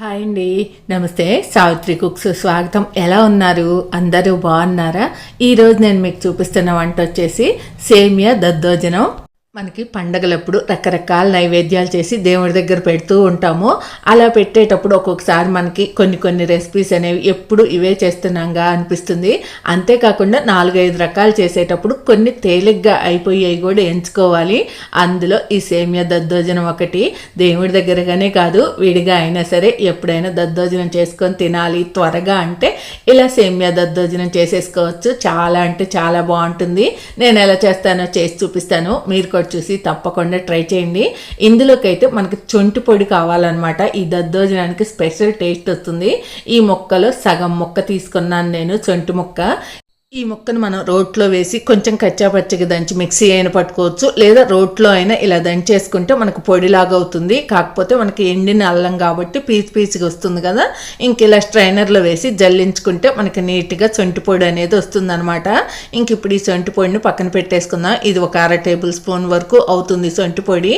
Hi అండి. నమస్తే. Savitri cooks స్వాగతం. ఎలా ఉన్నారు? అందరూ బాగున్నారా? ఈరోజు నేను మీకు చూపిస్తున్న వంట వచ్చేసి సేమియా దద్దోజనం. మనకి పండగలప్పుడు రకరకాల నైవేద్యాలు చేసి దేవుడి దగ్గర పెడుతూ ఉంటాము. అలా పెట్టేటప్పుడు ఒక్కొక్కసారి మనకి కొన్ని కొన్ని రెసిపీస్ అనేవి ఎప్పుడు ఇవే చేస్తున్నాగా అనిపిస్తుంది. అంతేకాకుండా నాలుగైదు రకాలు చేసేటప్పుడు కొన్ని తేలిగ్గా అయిపోయాయి కూడా ఎంచుకోవాలి. అందులో ఈ సేమియా దద్దోజనం ఒకటి దేవుడి దగ్గరగానే కాదు విడిగా అయినా సరే ఎప్పుడైనా దద్దోజనం చేసుకొని తినాలి త్వరగా అంటే ఇలా సేమియా దద్దోజనం చేసేసుకోవచ్చు. చాలా అంటే చాలా బాగుంటుంది. నేను ఎలా చేస్తానో చేసి చూపిస్తాను. మీరు కూడా చూసి తప్పకుండా ట్రై చేయండి. ఇందులోకైతే మనకి చొంటి పొడి కావాలన్నమాట. ఈ దద్దోజనానికి స్పెషల్ టేస్ట్ వస్తుంది. ఈ మొక్కలో సగం మొక్క తీసుకున్నాను నేను చొంటి మొక్క. ఈ ముక్కను మనం రోట్లో వేసి కొంచెం కచ్చాపచ్చగా దంచి మిక్సీ అయినా పట్టుకోవచ్చు. లేదా రోట్లో అయినా ఇలా దంచేసుకుంటే మనకు పొడిలాగా అవుతుంది. కాకపోతే మనకి ఎండిన అల్లం కాబట్టి పీచు పీచుగా వస్తుంది కదా. ఇంక ఇలా స్ట్రైనర్లో వేసి జల్లించుకుంటే మనకి నీట్గా సొంటి పొడి అనేది వస్తుంది అనమాట ఇంక ఇప్పుడు ఈ సొంటి పొడిని పక్కన పెట్టేసుకుందాం. ఇది ఒక అర టేబుల్ స్పూన్ వరకు అవుతుంది సొంటి పొడి.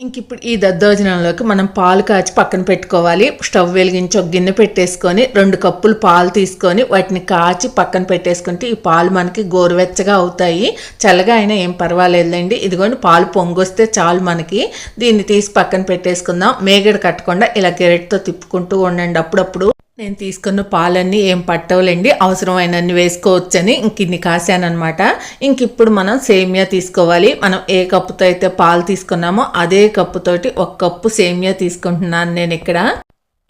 ఇంక ఇప్పుడు ఈ దద్దోజనంలోకి మనం పాలు కాచి పక్కన పెట్టుకోవాలి. స్టవ్ వెలిగించి ఒక గిన్నె పెట్టేసుకొని రెండు కప్పులు పాలు తీసుకొని వాటిని కాచి పక్కన పెట్టేసుకుంటే ఈ పాలు మనకి గోరువెచ్చగా అవుతాయి. చల్లగా అయినా ఏం పర్వాలేదండి ఇదిగోండి పాలు పొంగొస్తే చాలు మనకి. దీన్ని తీసి పక్కన పెట్టేసుకుందాం. మేగడ కట్టకుండా ఇలా గెరెట్తో తిప్పుకుంటూ ఉండండి అప్పుడప్పుడు. నేను తీసుకున్న పాలన్నీ ఏం పట్టవులేండి అవసరమైనన్ని వేసుకోవచ్చని ఇంక ఇన్ని కాసానమాట ఇంక ఇప్పుడు మనం సేమియా తీసుకోవాలి. మనం ఏ కప్పుతో అయితే పాలు తీసుకున్నామో అదే కప్పుతోటి ఒక కప్పు సేమియా తీసుకుంటున్నాను నేను ఇక్కడ.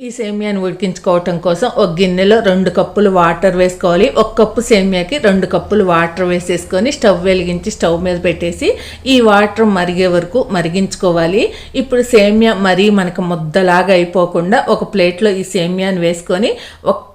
ఈ సేమియాని ఉడికించుకోవటం కోసం ఒక గిన్నెలో రెండు కప్పులు వాటర్ వేసుకోవాలి. ఒక కప్పు సేమియాకి రెండు కప్పులు వాటర్ వేసేసుకొని స్టవ్ వెలిగించి స్టవ్ మీద పెట్టేసి ఈ వాటర్ మరిగే వరకు మరిగించుకోవాలి. ఇప్పుడు సేమియా మరీ మనకు ముద్దలాగా అయిపోకుండా ఒక ప్లేట్లో ఈ సేమియాని వేసుకొని ఒక్క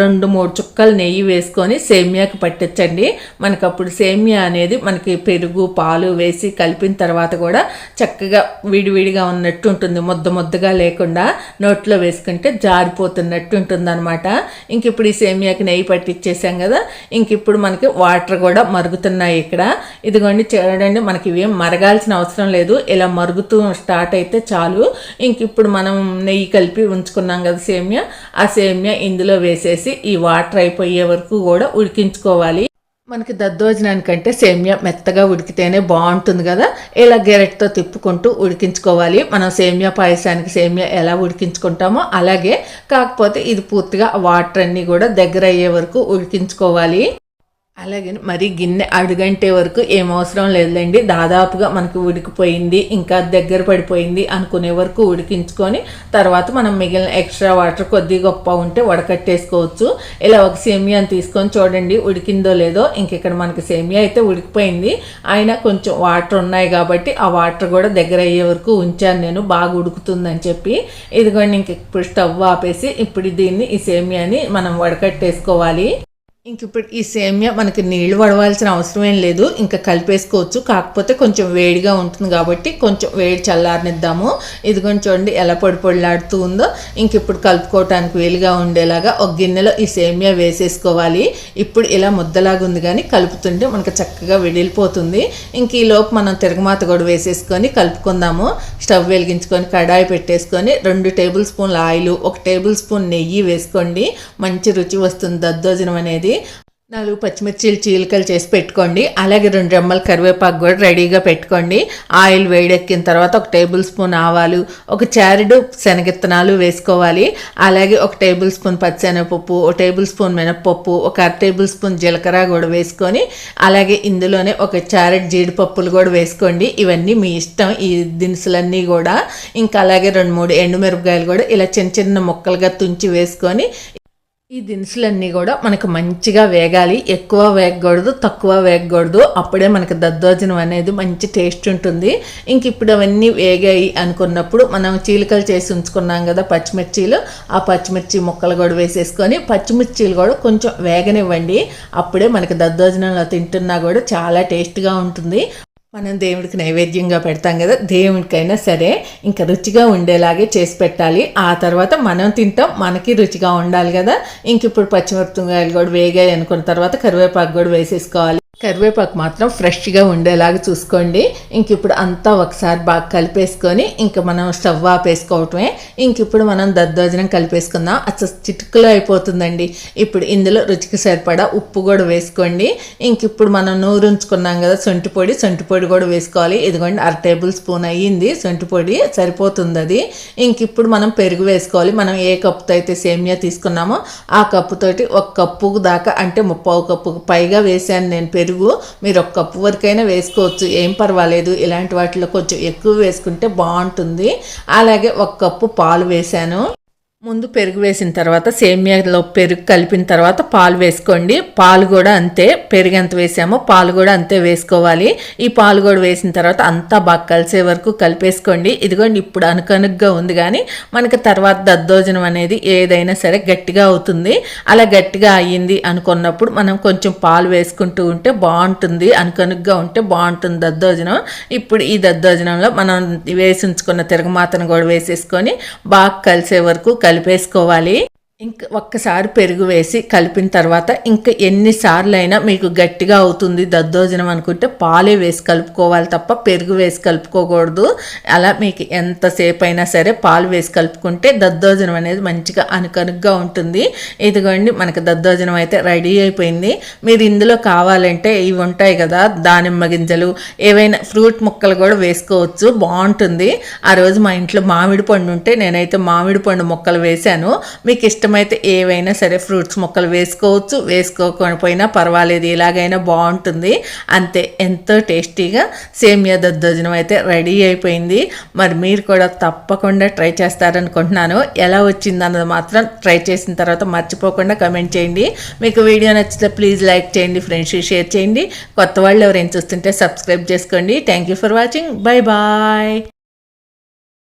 రెండు మూడు చుక్కలు నెయ్యి వేసుకొని సేమియాకి పట్టించండి మనకు అప్పుడు సేమియా అనేది మనకి పెరుగు పాలు వేసి కలిపిన తర్వాత కూడా చక్కగా విడివిడిగా ఉన్నట్టు ఉంటుంది. ముద్ద ముద్దగా లేకుండా నోట్లో వేసి వేసుకుంటే జారిపోతున్నట్టు ఉంటుందన్నమాట. ఇంక ఇప్పుడు ఈ సేమియాకి నెయ్యి పట్టించేసాం కదా ఇంక ఇప్పుడు మనకి వాటర్ కూడా మరుగుతున్నాయి ఇక్కడ. ఇదిగోండి చూడండి మనకి ఇవేం మరగాల్సిన అవసరం లేదు. ఇలా మరుగుతూ స్టార్ట్ అయితే చాలు. ఇంక ఇప్పుడు మనం నెయ్యి కలిపి ఉంచుకున్నాం కదా సేమియా. ఆ సేమియా ఇందులో వేసేసి ఈ వాటర్ అయిపోయే వరకు కూడా ఉడికించుకోవాలి. మనకి దద్దోజనానికంటే సేమియా మెత్తగా ఉడికితేనే బాగుంటుంది కదా? ఇలా గెరెట్తో తిప్పుకుంటూ ఉడికించుకోవాలి. మనం సేమియా పాయసానికి సేమియా ఎలా ఉడికించుకుంటామో అలాగే కాకపోతే ఇది పూర్తిగా వాటర్ అన్నీ కూడా దగ్గర అయ్యే వరకు ఉడికించుకోవాలి. అలాగే మరి గిన్నె అడుగంటే వరకు ఏం అవసరం లేదులేండి. దాదాపుగా మనకి ఉడికిపోయింది ఇంకా దగ్గర పడిపోయింది అనుకునే వరకు ఉడికించుకొని తర్వాత మనం మిగిలిన ఎక్స్ట్రా వాటర్ కొద్ది గొప్ప ఉంటే వడకట్టేసుకోవచ్చు. ఇలా ఒక సేమియాని తీసుకొని చూడండి ఉడికిందో లేదో. ఇంక ఇక్కడ మనకి సేమియా అయితే ఉడికిపోయింది. అయినా కొంచెం వాటర్ ఉన్నాయి కాబట్టి ఆ వాటర్ కూడా దగ్గర అయ్యే వరకు ఉంచాను నేను. బాగా ఉడుకుతుందని చెప్పి. ఇదిగోండి ఇంక ఇప్పుడు స్టవ్ ఆపేసి ఇప్పుడు దీన్ని ఈ సేమియాని మనం వడకట్టేసుకోవాలి. ఇంక ఇప్పుడు ఈ సేమియా మనకి నీళ్ళు వడవాల్సిన అవసరం ఏం లేదు. ఇంకా కలిపేసుకోవచ్చు. కాకపోతే కొంచెం వేడిగా ఉంటుంది కాబట్టి కొంచెం వేడి చల్లారనిద్దాము. ఇదిగోని చూడండి ఎలా పొడి పొడిలాడుతూ ఉందో. ఇంక ఇప్పుడు కలుపుకోవటానికి వేలుగా ఉండేలాగా ఒక గిన్నెలో ఈ సేమియా వేసేసుకోవాలి. ఇప్పుడు ఇలా ముద్దలాగా ఉంది కానీ కలుపుతుంటే మనకు చక్కగా విడిలిపోతుంది. ఇంక ఈ లోపు మనం తిరగమాత కూడా వేసేసుకొని కలుపుకుందాము. స్టవ్ వెలిగించుకొని కడాయి పెట్టేసుకొని రెండు టేబుల్ స్పూన్ల ఆయిల్ ఒక టేబుల్ స్పూన్ నెయ్యి వేసుకోండి. మంచి రుచి వస్తుంది. దద్దోజనం అనేది నాలుగు పచ్చిమిర్చిలు చీలికలు చేసి పెట్టుకోండి. అలాగే రెండు రెమ్మలు కరివేపాకు కూడా రెడీగా పెట్టుకోండి. ఆయిల్ వేడెక్కిన తర్వాత ఒక టేబుల్ స్పూన్ ఆవాలు ఒక చారెడు శనగిత్తనాలు వేసుకోవాలి. అలాగే ఒక టేబుల్ స్పూన్ పచ్చెనగపప్పు ఒక టేబుల్ స్పూన్ మినప్పప్పు ఒక అర టేబుల్ స్పూన్ జీలకర్ర కూడా వేసుకొని అలాగే ఇందులోనే ఒక చారెడ్ జీడిపప్పులు కూడా వేసుకోండి. ఇవన్నీ మీ ఇష్టం ఈ దినుసులన్నీ కూడా. ఇంకా అలాగే రెండు మూడు ఎండుమిరపకాయలు కూడా ఇలా చిన్న చిన్న ముక్కలుగా తుంచి వేసుకొని ఈ దినుసులన్నీ కూడా మనకు మంచిగా వేగాలి. ఎక్కువ వేగకూడదు తక్కువ వేగకూడదు. అప్పుడే మనకు దద్దోజనం అనేది మంచి టేస్ట్ ఉంటుంది. ఇంక ఇప్పుడు అవన్నీ వేగాయి అనుకున్నప్పుడు మనం చీలికలు చేసి ఉంచుకున్నాం కదా పచ్చిమిర్చీలు. ఆ పచ్చిమిర్చి ముక్కలు కూడా వేసేసుకొని పచ్చిమిర్చీలు కూడా కొంచెం వేగనివ్వండి. అప్పుడే మనకి దద్దోజనంలో తింటున్నా కూడా చాలా టేస్ట్గా ఉంటుంది. మనం దేవుడికి నైవేద్యంగా పెడతాం కదా దేవుడికైనా సరే ఇంకా రుచిగా ఉండేలాగే చేసి పెట్టాలి. ఆ తర్వాత మనం తింటాం మనకి రుచిగా ఉండాలి కదా. ఇంక ఇప్పుడు పచ్చిమిరపకాయలు కూడా వేగాయి అనుకున్న తర్వాత కరివేపాకు కూడా వేసేసుకోవాలి. కరివేపాకు మాత్రం ఫ్రెష్గా ఉండేలాగా చూసుకోండి. ఇంక ఇప్పుడు అంతా ఒకసారి బాగా కలిపేసుకొని ఇంక మనం స్టవ్ ఆపేసుకోవటమే. ఇంక ఇప్పుడు మనం దద్దోజనం కలిపేసుకుందాం. అసలు చిటుకులో అయిపోతుందండి. ఇప్పుడు ఇందులో రుచికి సరిపడా ఉప్పు కూడా వేసుకోండి. ఇంక ఇప్పుడు మనం నూరు ఉంచుకున్నాం కదా సొంటి పొడి. సొంటి పొడి కూడా వేసుకోవాలి. ఇదిగోండి అర టేబుల్ స్పూన్ అయ్యింది. సొంటి పొడి సరిపోతుంది అది. ఇంక ఇప్పుడు మనం పెరుగు వేసుకోవాలి. మనం ఏ కప్పుతో అయితే సేమియా తీసుకున్నామో ఆ కప్పుతోటి ఒక కప్పు దాకా అంటే ముప్పావు కప్పు పైగా వేసాను నేను పెరుగు. మీరు ఒక కప్పు వరకైనా వేసుకోవచ్చు. ఏం పర్వాలేదు. ఇలాంటి వాటిలో కొంచెం ఎక్కువ వేసుకుంటే బాగుంటుంది. అలాగే ఒక కప్పు పాలు వేశాను. ముందు పెరుగు వేసిన తర్వాత సేమియాలో పెరుగు కలిపిన తర్వాత పాలు వేసుకోండి. పాలు కూడా అంతే పెరుగు ఎంత వేసామో పాలు కూడా అంతే వేసుకోవాలి. ఈ పాలు కూడా వేసిన తర్వాత అంతా బాగా కలిసే వరకు కలిపేసుకోండి. ఇదిగోండి ఇప్పుడు అనుకనుగ్గా ఉంది కానీ మనకి తర్వాత దద్దోజనం అనేది ఏదైనా సరే గట్టిగా అవుతుంది. అలా గట్టిగా అయ్యింది అనుకున్నప్పుడు మనం కొంచెం పాలు వేసుకుంటూ ఉంటే బాగుంటుంది. అనుకనుగ్గా ఉంటే బాగుంటుంది దద్దోజనం. ఇప్పుడు ఈ దద్దోజనంలో మనం వేసి ఉంచుకున్న తిరగమాతను కూడా వేసేసుకొని బాగా కలిసే వరకు కలిపేసుకోవాలి. ఇంక ఒక్కసారి పెరుగు వేసి కలిపిన తర్వాత ఇంకా ఎన్నిసార్లు అయినా మీకు గట్టిగా అవుతుంది దద్దోజనం అనుకుంటే పాలే వేసి కలుపుకోవాలి తప్ప పెరుగు వేసి కలుపుకోకూడదు. అలా మీకు ఎంతసేపు అయినా సరే పాలు వేసి కలుపుకుంటే దద్దోజనం అనేది మంచిగా అనుకనుగ్గా ఉంటుంది. ఇదిగోండి మనకు దద్దోజనం అయితే రెడీ అయిపోయింది. మీరు ఇందులో కావాలంటే ఇవి ఉంటాయి కదా దానిమ్మ గింజలు ఏవైనా ఫ్రూట్ ముక్కలు కూడా వేసుకోవచ్చు. బాగుంటుంది. ఆ రోజు మా ఇంట్లో మామిడి పండు ఉంటే నేనైతే మామిడి పండు ముక్కలు వేశాను. మీకు ఇష్టం ఇష్టమైతే ఏవైనా సరే ఫ్రూట్స్ మొక్కలు వేసుకోవచ్చు. వేసుకోకపోయినా పర్వాలేదు ఎలాగైనా బాగుంటుంది. అంతే ఎంతో టేస్టీగా సేమియా దద్దోజనం అయితే రెడీ అయిపోయింది. మరి మీరు కూడా తప్పకుండా ట్రై చేస్తారనుకుంటున్నాను. ఎలా వచ్చిందన్నది మాత్రం ట్రై చేసిన తర్వాత మర్చిపోకుండా కమెంట్ చేయండి. మీకు వీడియో నచ్చితే ప్లీజ్ లైక్ చేయండి ఫ్రెండ్స్ షేర్ చేయండి. కొత్త వాళ్ళు ఎవరైనా చూస్తుంటే సబ్స్క్రైబ్ చేసుకోండి. Thank you for watching. Bye bye.